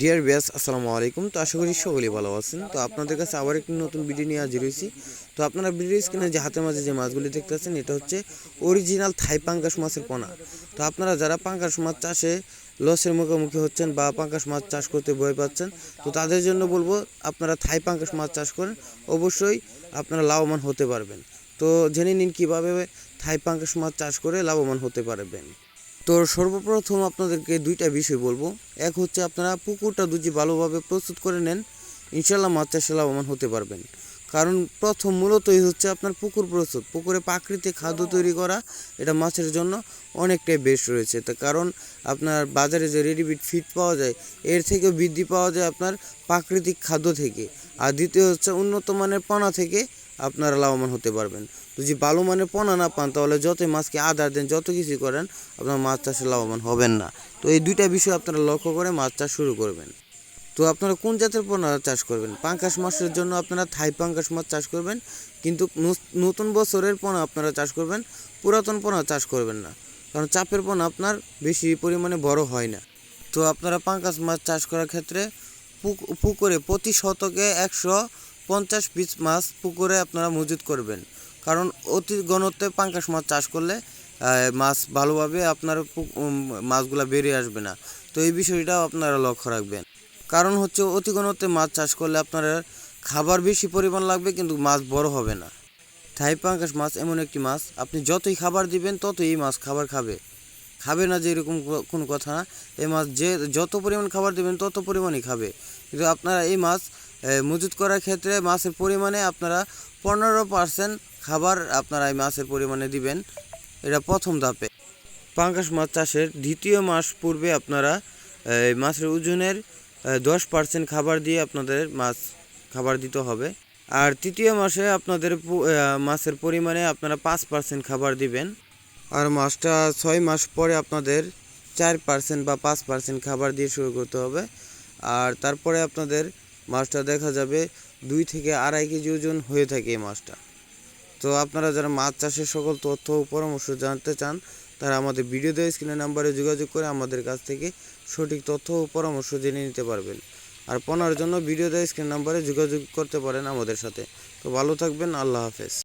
Deer ব্যাস আসসালামু আলাইকুম। তো আশা করি সকলেই ভালো আছেন। তো আপনাদের কাছে আবার একটি নতুন ভিডিও নিয়ে হাজির হয়েছি। তো আপনারা ভিডিও স্ক্রিনে যে হাতের মাঝে যে মাছগুলি দেখতে পাচ্ছেন, এটা হচ্ছে অরিজিনাল থাই পাঙ্গাস মাছের পোনা। তো আপনারা যারা পাঙ্কাশ মাছ চাষে লসের মুখোমুখি হচ্ছেন বা পাঙ্কাশ মাছ চাষ করতে ভয় পাচ্ছেন, তো তাদের জন্য বলব, আপনারা থাই পাঙ্গাস মাছ চাষ করেন। অবশ্যই আপনারা লাভবান হতে পারবেন। তো জেনে নিন কীভাবে থাই পাঙ্কাশ মাছ চাষ করে লাভবান হতে পারবেন। তো সর্বপ্রথম আপনাদেরকে দুইটা বিষয় বলব। এক হচ্ছে আপনারা পুকুরটা দুজি ভালোভাবে প্রস্তুত করে নেন ইনশাল্লাহ মাছ চাষে লাভবান হতে পারবেন। কারণ প্রথম মূলতই হচ্ছে আপনার পুকুর প্রস্তুত, পুকুরে প্রাকৃতিক খাদ্য তৈরি করা, এটা মাছের জন্য অনেকটাই বেস্ট রয়েছে। তা কারণ আপনার বাজারে যে রেডিমেড ফিড পাওয়া যায়, এর থেকেও বৃদ্ধি পাওয়া যায় আপনার প্রাকৃতিক খাদ্য থেকে। আর দ্বিতীয় হচ্ছে উন্নত মানের পানা থেকে আপনারা লাভবান হতে পারবেন। যদি ভালো মানের পোনা না পান, তাহলে যতই মাছকে আদার দেন, যত কিছু করেন, আপনার মাছ চাষে লাভবান হবেন না। তো এই দুইটা বিষয় আপনারা লক্ষ্য করে মাছ চাষ শুরু করবেন। তো আপনারা কোন জাতের পোনা চাষ করবেন? পাঙ্কাশ মাছের জন্য আপনারা থাই পাঙ্কাশ মাছ চাষ করবেন, কিন্তু নতুন বছরের পোনা আপনারা চাষ করবেন, পুরাতন পোনা চাষ করবেন না। কারণ চাপের পোনা আপনার বেশি পরিমাণে বড় হয় না। তো আপনারা পাঙ্কাশ মাছ চাষ করার ক্ষেত্রে পুক- পুকুরে প্রতি শতকে একশো পঞ্চাশ পিস মাছ পুকুরে আপনারা মজুত করবেন। কারণ অতি ঘনত্বে পাঙ্কাশ মাছ চাষ করলে মাছ ভালোভাবে আপনার মাছগুলা বেরিয়ে আসবে না। তো এই বিষয়টাও আপনারা লক্ষ্য রাখবেন। কারণ হচ্ছে অতি ঘনত্বে মাছ চাষ করলে আপনার খাবার বেশি পরিমাণ লাগবে, কিন্তু মাছ বড় হবে না। থাই পাঙ্কাশ মাছ এমন একটি মাছ, আপনি যতই খাবার দিবেন, ততই এই মাছ খাবার খাবে। খাবে না যে এরকম কোনো কথা না। এই মাছ যে, যত পরিমাণ খাবার দেবেন, তত পরিমাণই খাবে। কিন্তু আপনারা এই মাছ মজুত করার ক্ষেত্রে মাছের পরিমাণে আপনারা পনেরো পার্সেন্ট খাবার আপনারা এই মাছের পরিমাণে দিবেন। এটা প্রথম ধাপে। পাঙ্কাশ মাছ চাষের দ্বিতীয় মাস পূর্বে আপনারা এই মাছের ওজনের দশ পার্সেন্ট খাবার দিয়ে আপনাদের মাছ খাবার দিতে হবে। আর তৃতীয় মাসে আপনাদের মাছের পরিমাণে আপনারা পাঁচ পার্সেন্ট খাবার দিবেন। আর মাছটা ছয় মাস পরে আপনাদের চার পার্সেন্ট বা পাঁচ পার্সেন্ট খাবার দিয়ে শুরু করতে হবে। আর তারপরে আপনাদের মাছটা দেখা যাবে দুই থেকে আড়াই কেজি ওজন হয়ে থাকে এই মাছটা। তো আপনারা যারা মাছ চাষের সকল তথ্য ও পরামর্শ জানতে চান, তারা আমাদের ভিডিও দেওয়া স্ক্রিনের নাম্বারে যোগাযোগ করে আমাদের কাছ থেকে সঠিক তথ্য ও পরামর্শ জেনে নিতে পারবেন। আর পনার জন্য ভিডিও দেওয়া স্ক্রিন নাম্বারে যোগাযোগ করতে পারেন আমাদের সাথে। তো ভালো থাকবেন, আল্লাহ হাফেজ।